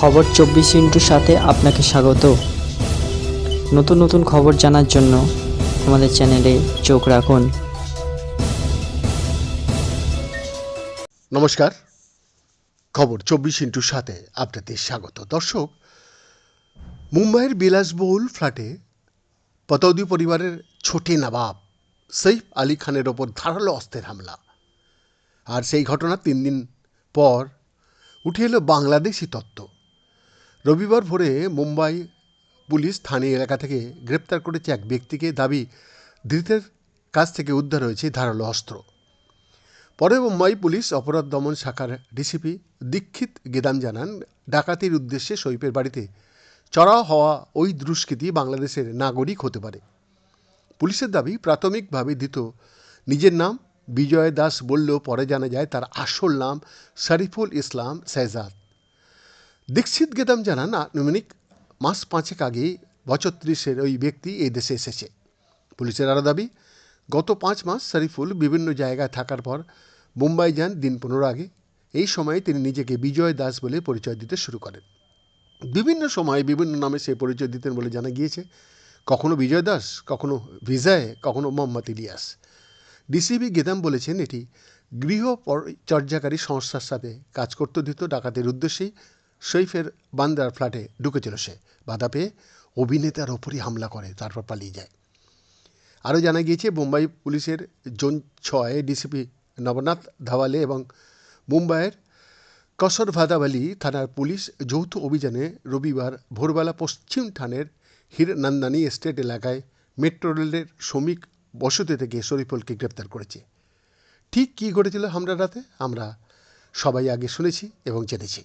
খবর চব্বিশ ইন্টুর সাথে আপনাকে স্বাগত। নতুন নতুন খবর জানার জন্য আমাদের চ্যানেলে চোখ রাখুন। নমস্কার। খবর চব্বিশ ইন্টুর সাথে আপনাদের স্বাগত। দর্শক, মুম্বাইয়ের বিলাসবহুল ফ্ল্যাটে পতৌদি পরিবারের ছোটে নবাব সৈফ আলী খানের ওপর ধারালো অস্ত্রের হামলা। আর সেই ঘটনা তিন দিন পর উঠে এলো বাংলাদেশি তত্ত্ব। রবিবার ভোরে মুম্বাই পুলিশ স্থানীয় এলাকা থেকে গ্রেপ্তার করেছে এক ব্যক্তিকে দাবি, ধৃতের কাছ থেকে উদ্ধার হয়েছে ধারালো অস্ত্র। পরে মুম্বাই পুলিশ অপরাধ দমন শাখার ডিসিপি দীক্ষিত গেদাম জানান, ডাকাতির উদ্দেশ্যে সৈফের বাড়িতে চড়াও হওয়া ওই দুষ্কৃতি বাংলাদেশের নাগরিক হতে পারে। পুলিশের দাবি, প্রাথমিকভাবে দিত নিজের নাম বিজয় দাস বললেও পরে জানা যায় তার আসল নাম শরীফুল ইসলাম শেহজাদ দীক্ষিত গেদাম জানান, আনুমানিক মাস পাঁচেক আগে বছর ত্রিশের ওই ব্যক্তি এই দেশে এসেছে। পুলিশের আরও দাবি, গত পাঁচ মাস শরীফুল বিভিন্ন জায়গায় থাকার পর মুম্বাই যান দিন পনেরো আগে। এই সময়ে তিনি নিজেকে বিজয় দাস বলে পরিচয় দিতে শুরু করেন। বিভিন্ন সময়ে বিভিন্ন নামে সে পরিচয় দিতেন বলে জানা গিয়েছে। কখনো বিজয় দাস, কখনো ভিজায়, কখনো মোহাম্মদ ইলিয়াস। ডিসিবি গেদাম বলেছেন, এটি গৃহ পরিচর্যাকারী সংস্থার সাথে কাজ করতে দিত ডাকাতের উদ্দেশ্যেই। সৈফের বান্দার ফ্ল্যাটে ঢুকেছিল সে। বাধা পেয়ে অভিনেতার ওপরই হামলা করে, তারপর পালিয়ে যায়। আরও জানা গিয়েছে, মুম্বাই পুলিশের জোন ছয় ডিসিপি নবনাথ ধাওয়ালে এবং মুম্বাইয়ের কসর ভাদাবালি থানার পুলিশ যৌথ অভিযানে রবিবার ভোরবেলা পশ্চিম থানের হিরনন্দানি এস্টেট এলাকায় মেট্রো রেলের শ্রমিক বসতি থেকে শরীফুলকে গ্রেপ্তার করেছে। ঠিক কী ঘটেছিল হামলা রাতে, আমরা সবাই আগে শুনেছি এবং জেনেছি।